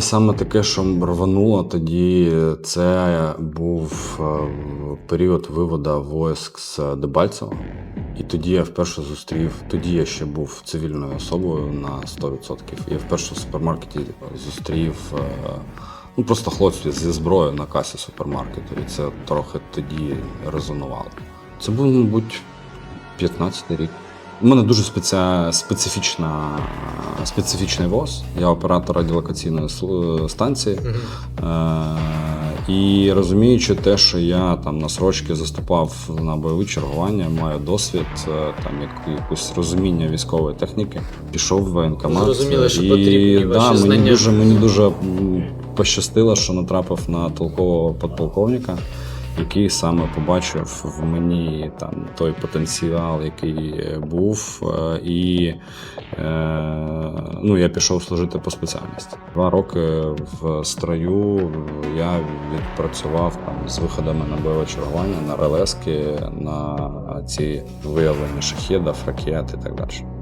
Саме таке, що рвануло тоді, це був е, період виводу войск з Дебальцева. І тоді я вперше зустрів, тоді я ще був цивільною особою на 100%. Я вперше в супермаркеті зустрів е, ну, просто хлопців зі зброєю на касі супермаркету. І це трохи тоді резонувало. Це був, мабуть, 15 рік. У мене дуже спеці... специфічна, специфічний ВОЗ. Я оператор радіолокаційної станції. Е, і розуміючи те, що я там на срочки заступав на бойові чергування, маю досвід, е, там як, якусь розуміння військової техніки, пішов в воєнкомат. Зрозуміло, що і, потрібні да, ваші мені знання. дуже мені дуже пощастило, що натрапив на толкового подполковника, який саме побачив в мені там той потенціал, який був, е, і е, ну, я пішов служити по спеціальності. Два роки в строю я відпрацював там з виходами на бойове чергування, на релески, на ці виявлення шахедів, ракет і так далі.